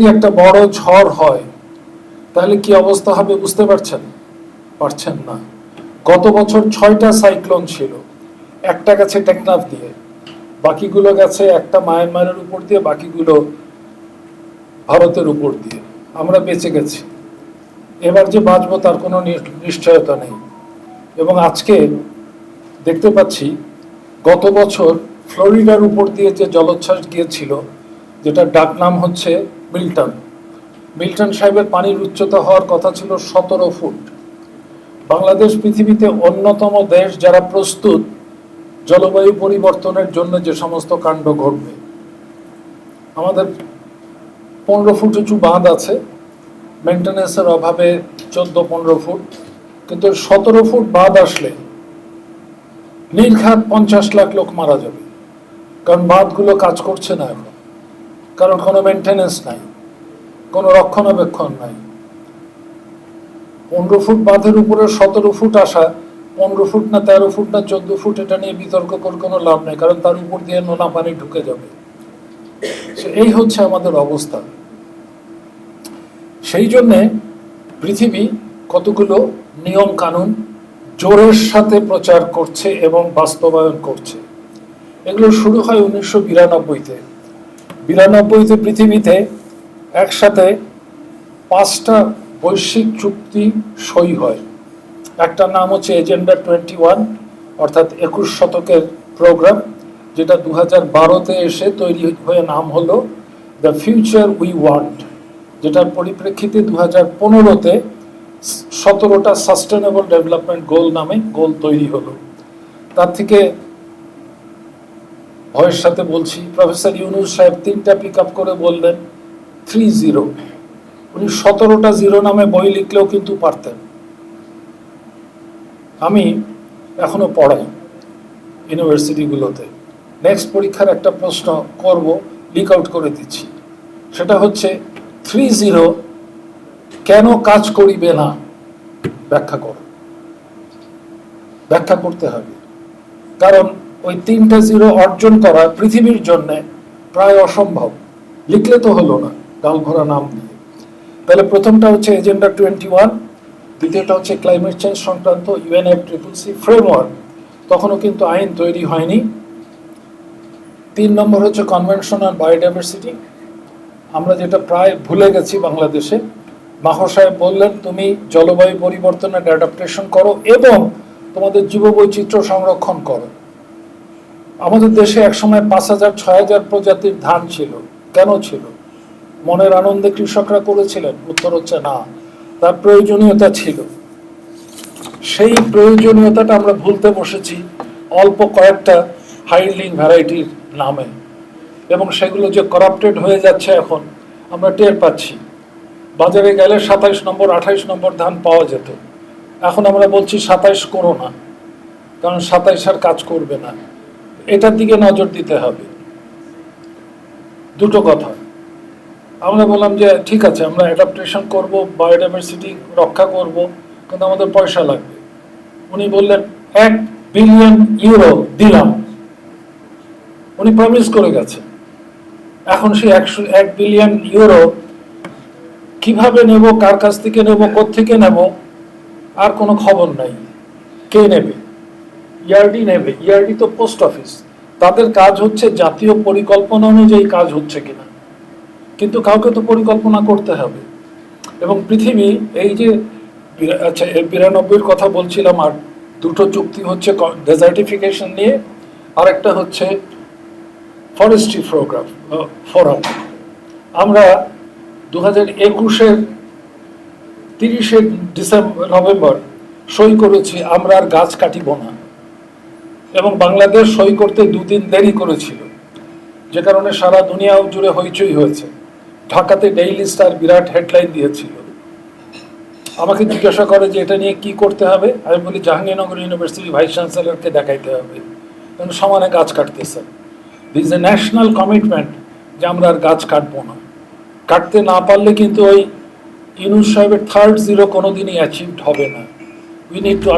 যদি একটা বড় ঝড় হয়, তাহলে কি অবস্থা হবে বুঝতে পারছেন? পারছেন না। গত বছর ছয়টা সাইক্লোন ছিল, একটা গেছে টেকনাফ দিয়ে, বাকিগুলো গেছে একটা মায়ানমারের উপর দিয়ে, বাকিগুলো ভারতের উপর দিয়ে। আমরা বেঁচে গেছি। এবার যে বাঁচবো তার কোনো নিশ্চয়তা নেই। এবং আজকে দেখতে পাচ্ছি, গত বছর ফ্লোরিডার উপর দিয়ে যে জলোচ্ছ্বাস গিয়েছিল যেটা ডাক নাম হচ্ছে মিল্টন। মিল্টন সাহেবের পানির উচ্চতা হওয়ার কথা ছিল সতেরো ফুট। বাংলাদেশ পৃথিবীতে অন্যতম দেশ যারা প্রস্তুত জলবায়ু পরিবর্তনের জন্য যে সমস্ত কাণ্ড ঘটবে। আমাদের পনেরো ফুট উঁচু বাঁধ আছে। মেনটেন্যান্সের অভাবে চোদ্দ, পনেরো ফুট। কিন্তু সতেরো ফুট বাঁধ আসলে নির্ঘাত পঞ্চাশ লাখ লোক মারা যাবে। কারণ বাঁধগুলো কাজ করছে না এখন। কারণ কোনো মেনটেন্যান্স নাই, কোনো রক্ষণাবেক্ষণ নাই। পনেরো ফুট বাঁধের উপরে সতেরো ফুট আসা, পনেরো ফুট না তেরো ফুট না চোদ্দ ফুট, এটা নিয়ে বিতর্ক করে কোনো লাভ নেই, কারণ তার উপর দিয়ে নোনা পানি ঢুকে যাবে। এই হচ্ছে আমাদের অবস্থা। সেই জন্যে পৃথিবী কতগুলো নিয়ম কানুন জোরের সাথে প্রচার করছে এবং বাস্তবায়ন করছে। এগুলো শুরু হয় উনিশশো বিরানব্বইতে। বিরানব্বইতে পৃথিবীতে একসাথে পাঁচটা বৈশ্বিক চুক্তি সই হয়। একটা নাম হচ্ছে এজেন্ডা টোয়েন্টি ওয়ান, অর্থাৎ একুশ শতকের প্রোগ্রাম, যেটা দু হাজার বারোতে এসে তৈরি হয়ে নাম হলো দ্য ফিউচার উই ওয়ান্ট, যেটার পরিপ্রেক্ষিতে দু হাজার পনেরোতে সতেরোটা সাস্টেনেবল ডেভেলপমেন্ট গোল নামে গোল তৈরি হলো। তার থেকে ভয়ের সাথে বলছি, প্রফেসর ইউনুস সাহেব তিনটা পিক আপ করে বললেন থ্রি জিরো উনি সতেরোটা জিরো নামে বই লিখলেও কিন্তু পারতেন। আমি এখনও পড়াই ইউনিভার্সিটিগুলোতে। নেক্সট পরীক্ষার একটা প্রশ্ন করব লিক আউট করে দিচ্ছি। সেটা হচ্ছে থ্রি জিরো কেন কাজ করিবে না? ব্যাখ্যা করো। ব্যাখ্যা করতে হবে। কারণ ওই তিনটা জিরো অর্জন করা পৃথিবীর জন্য প্রায় অসম্ভব। লিখলে তো হলো না, গাল ভরা নাম দিয়ে। তাহলে প্রথমটা হচ্ছে এজেন্ডা টোয়েন্টি ওয়ান দ্বিতীয়টা হচ্ছে ক্লাইমেট চেঞ্জ সংক্রান্ত ইউএনএফ ট্রিপল সি ফ্রেমওয়ার্ক তখনও কিন্তু আইন তৈরি হয়নি। তিন নম্বর হচ্ছে কনভেনশন অন বায়োডাইভার্সিটি আমরা যেটা প্রায় ভুলে গেছি বাংলাদেশে মাহর সাহেব বললেন, তুমি জলবায়ু পরিবর্তনের অ্যাডাপ্টেশন করো এবং তোমাদের জীববৈচিত্র্য সংরক্ষণ করো। আমাদের দেশে একসময় পাঁচ হাজার, ছয় হাজার প্রজাতির ধান ছিল, কেন ছিল? মনের আনন্দে কৃষকরা করেছিলেন, উত্তর হচ্ছে না, তার প্রয়োজনীয়তা ছিল। সেই প্রয়োজনীয়তাটা আমরা ভুলতে বসেছি অল্প কয়েকটা হাইলিং ভ্যারাইটির নামে। এবং সেগুলো যে করাপ্টেড হয়ে যাচ্ছে এখন, আমরা টের পাচ্ছি। বাজারে গেলে সাতাইশ নম্বর, আঠাইশ নম্বর ধান পাওয়া যেত। এখন আমরা বলছি সাতাইশ করো না, কারণ সাতাইশ আর কাজ করবে না। এটার দিকে নজর দিতে হবে। দুটো কথা। আমরা বললাম যে, ঠিক আছে, আমরা অ্যাডাপ্টেশন করব বায়োডাইভার্সিটি রক্ষা করব, কিন্তু আমাদের পয়সা লাগবে। উনি বললেন, এক বিলিয়ন ইউরো দিলাম। উনি প্রমিস করে গেছে এখন সে একশো, এক বিলিয়ন ইউরো কীভাবে নেব, কার কাছ থেকে নেব থেকে নেব, আর কোনো খবর নাই। কে নেবে? ইয়ারডি নেবে। ইয়ারডি তো পোস্ট অফিস তাদের কাজ হচ্ছে জাতীয় পরিকল্পনা অনুযায়ী কাজ হচ্ছে কিনা। কিন্তু কাউকে তো পরিকল্পনা করতে হবে। এবং পৃথিবী, এই যে আচ্ছা বিরানব্বইয়ের কথা বলছিলাম, আর দুটো চুক্তি হচ্ছে ডেজার্টিফিকেশন নিয়ে আর একটা হচ্ছে ফরেস্ট্রি প্রোগ্রাম ফোরাম আমরা দু হাজার একুশের তিরিশে ডিসেম্বর নভেম্বর সই করেছি, আমরা আর গাছ কাটিব না। এবং বাংলাদেশ সই করতে দুদিন দেরি করেছিল। যে কারণে সারা দুনিয়া জুড়ে হইচই হয়েছে। ঢাকাতে ডেইলি স্টার বিরাট হেডলাইন দিয়েছিল। আমাকে জিজ্ঞাসা করে যে এটা নিয়ে কি করতে হবে? আমি বলি, জাহাঙ্গীরনগর ইউনিভার্সিটি ভাইস চ্যান্সেলরকে দেখাইতে হবে। কারণ সমানে গাছ কাটতেছে। দিস এ ন্যাশনাল কমিটমেন্ট যে আমরা আর গাছ কাটবো না। কাটতে না পারলে কিন্তু ওই ইউনুস সাহেবের থার্ড জিরো কোনোদিনই অ্যাচিভড হবে না। We need to